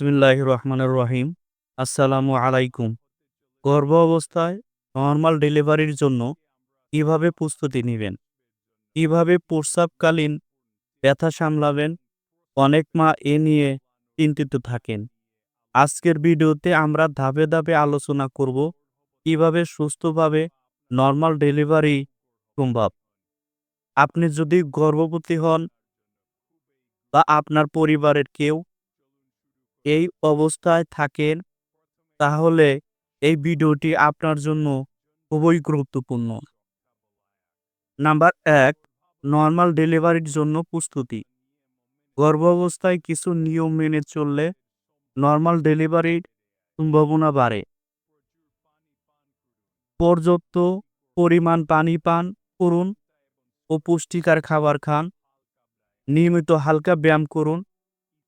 বিসমিল্লাহ রহমানুর রহিম। আসসালামু আলাইকুম। গর্ভ অবস্থায় নর্মাল ডেলিভারির জন্য কীভাবে প্রস্তুতি নেবেন? কীভাবে প্রস্রাবকালীন ব্যথা সামলাবেন? অনেক মা এ নিয়ে চিন্তিত থাকেন। আজকের ভিডিওতে আমরা ধাপে ধাপে আলোচনা করব কীভাবে সুস্থভাবে নর্মাল ডেলিভারি সম্ভব। আপনি যদি গর্ভবতী হন বা আপনার পরিবারের কেউ এই অবস্থায় থাকেন, তাহলে এই ভিডিওটি আপনার জন্য খুবই গুরুত্বপূর্ণ। নাম্বার এক, নর্মাল ডেলিভারির জন্য প্রস্তুতি। গর্ভাবস্থায় কিছু নিয়ম মেনে চললে নর্মাল ডেলিভারির সম্ভাবনা বাড়ে। পর্যাপ্ত পরিমাণ পানি পান করুন ও পুষ্টিকর খাবার খান। নিয়মিত হালকা ব্যায়াম করুন,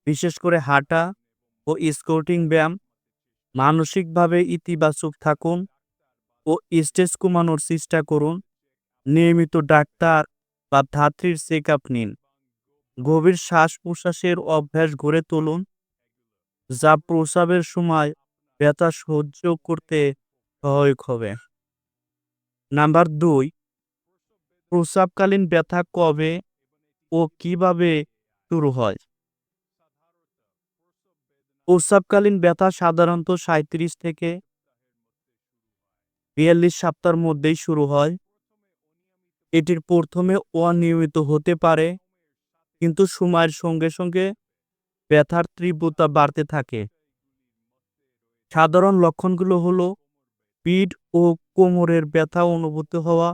বিশেষ করে হাঁটা ও স্কোটিং ব্যায়াম, মানসিকভাবে ইতিবাচক থাকুন ও স্ট্রেস কমানোর চেষ্টা করুন। নিয়মিত ডাক্তার বা ধাত্রীর চেক আপ নিন। গভীর শ্বাস প্রশ্বাসের অভ্যাস গড়ে তুলুন, যা প্রসাবের সময় ব্যথা সহ্য করতে সহায়ক হবে। নাম্বার দুই প্রসাবকালীন ব্যথা কবে ও কীভাবে শুরু হয়? প্রস্রাবকালীন ব্যথা সাধারণত সাঁত্রিশ থেকে বিয়াল্লিশ সপ্তাহের মধ্যেই শুরু হয়। এটির প্রথমে অনিয়মিত হতে পারে, কিন্তু সময়ের সঙ্গে সঙ্গে ব্যথার তীব্রতা বাড়তে থাকে। সাধারণ লক্ষণগুলো হলো পিঠ ও কোমরের ব্যথা অনুভূত হওয়া,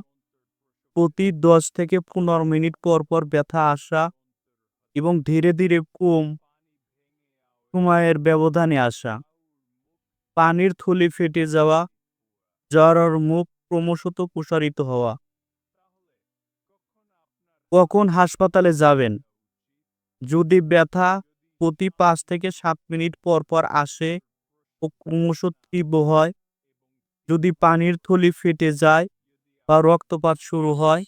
প্রতি দশ থেকে পনেরো মিনিট পর পর ব্যথা আসা এবং ধীরে ধীরে কম সময়ের ব্যবধানে আসা। পানির থলি ফেটে যাওয়া, জ্বর মুখ ক্রমশত প্রসারিত হওয়া। কখন হাসপাতালে যাবেন? যদি ব্যথা প্রতি পাঁচ থেকে সাত মিনিট পর পর আসে ও ক্রমশ তীব্র হয়, যদি পানির থলি ফেটে যায় বা রক্তপাত শুরু হয়,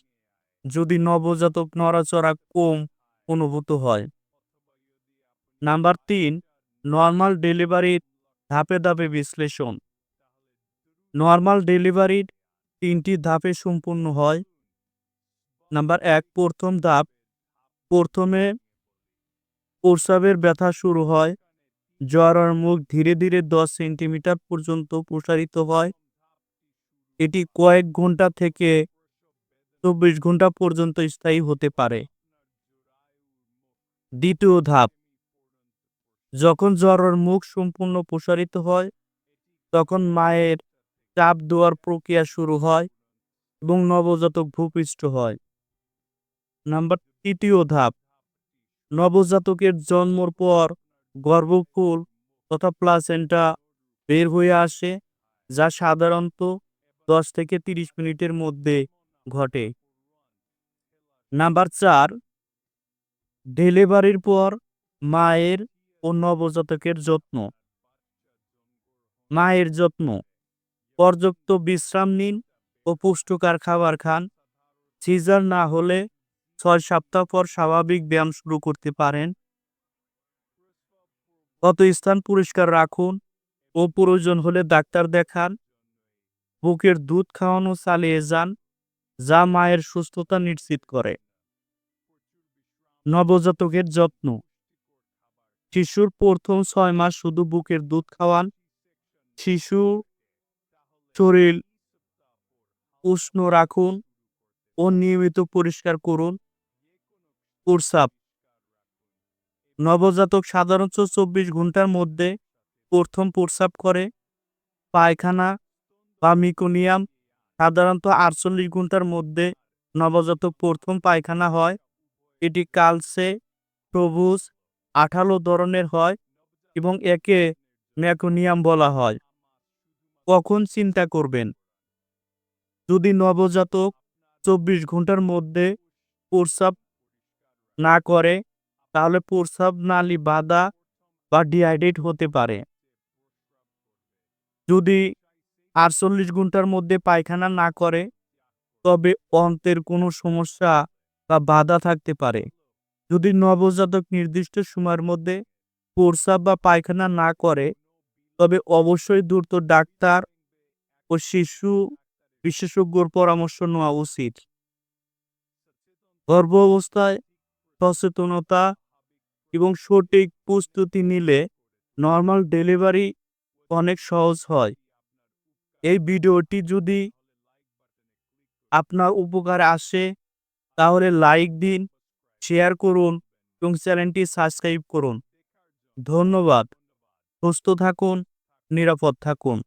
যদি নবজাতক নড়াচড়া কম অনুভূত হয়। নাম্বার তিন নর্মাল ডেলিভারির ধাপে ধাপে বিশ্লেষণ। নর্মাল ডেলিভারির তিনটি ধাপে সম্পূর্ণ হয়। নাম্বার এক, প্রথম ধাপ। প্রথমে প্রস্রাবের ব্যথা শুরু হয়। জ্বর আর মুখ ধীরে ধীরে দশ সেন্টিমিটার পর্যন্ত প্রসারিত হয়। এটি কয়েক ঘণ্টা থেকে চব্বিশ ঘণ্টা পর্যন্ত স্থায়ী হতে পারে। দ্বিতীয় ধাপ। যখন জ্বরের মুখ সম্পূর্ণ প্রসারিত হয়, তখন মায়ের চাপ দেওয়ার প্রক্রিয়া শুরু হয় এবং নবজাতক ভূপৃষ্ঠ হয়। নাম্বার তৃতীয় ধাপ, নবজাতকের জন্মর পর গর্ভফুল তথা প্লাসেন্টা বের হয়ে আসে, যা সাধারণত দশ থেকে তিরিশ মিনিটের মধ্যে ঘটে। নাম্বার চার, ডেলিভারির পর মায়ের ও নবজাতকের যত্ন। মায়ের যত্ন। পর্যাপ্ত বিশ্রাম নিন ও পুষ্টিকর খাবার খান। সিজার না হলে ছয় সপ্তাহ পর স্বাভাবিক ব্যায়াম শুরু করতে পারেন। কত স্থান পরিষ্কার রাখুন ও প্রয়োজন হলে ডাক্তার দেখান। বুকের দুধ খাওয়ানো চালিয়ে যান, যা মায়ের সুস্থতা নিশ্চিত করে। নবজাতকের যত্ন। শিশুর প্রথম ছয় মাস শুধু বুকের দুধ খাওয়ান, শিশু শরীর উষ্ণ রাখুন ও নিয়মিত পরিষ্কার করুন। প্রস্রাব। নবজাতক সাধারণত চব্বিশ ঘণ্টার মধ্যে প্রথম প্রস্রাব করে। পায়খানা বা মিকোনিয়াম সাধারণত আটচল্লিশ ঘণ্টার মধ্যে নবজাতক প্রথম পায়খানা হয়। এটি কালসে সবুজ আঠালো ধরনের হয় এবং একে ম্যাকোনিয়াম বলা হয়। কখন চিন্তা করবেন? যদি নবজাতক চব্বিশ ঘণ্টার মধ্যে প্রস্রাব না করে, তাহলে প্রস্রাব নালী বাধা বা ডিহাইড্রেট হতে পারে। যদি আটচল্লিশ ঘণ্টার মধ্যে পায়খানা না করে, তবে অন্তের কোনো সমস্যা বা বাধা থাকতে পারে। যদি নবজাতক নির্দিষ্ট সময়ের মধ্যে প্রস্রাব বা পায়খানা না করে, তবে অবশ্যই দ্রুত ডাক্তার ও শিশু বিশেষজ্ঞর পরামর্শ নেওয়া উচিত। গর্ভ অবস্থায় সচেতনতা এবং সঠিক প্রস্তুতি নিলে নর্মাল ডেলিভারি অনেক সহজ হয়। এই ভিডিওটি যদি আপনার উপকারে আসে, তাহলে লাইক দিন শেয়ার করুন এবং চ্যানেলটি সাবস্ক্রাইব করুন। ধন্যবাদ। সুস্থ থাকুন নিরাপদ থাকুন।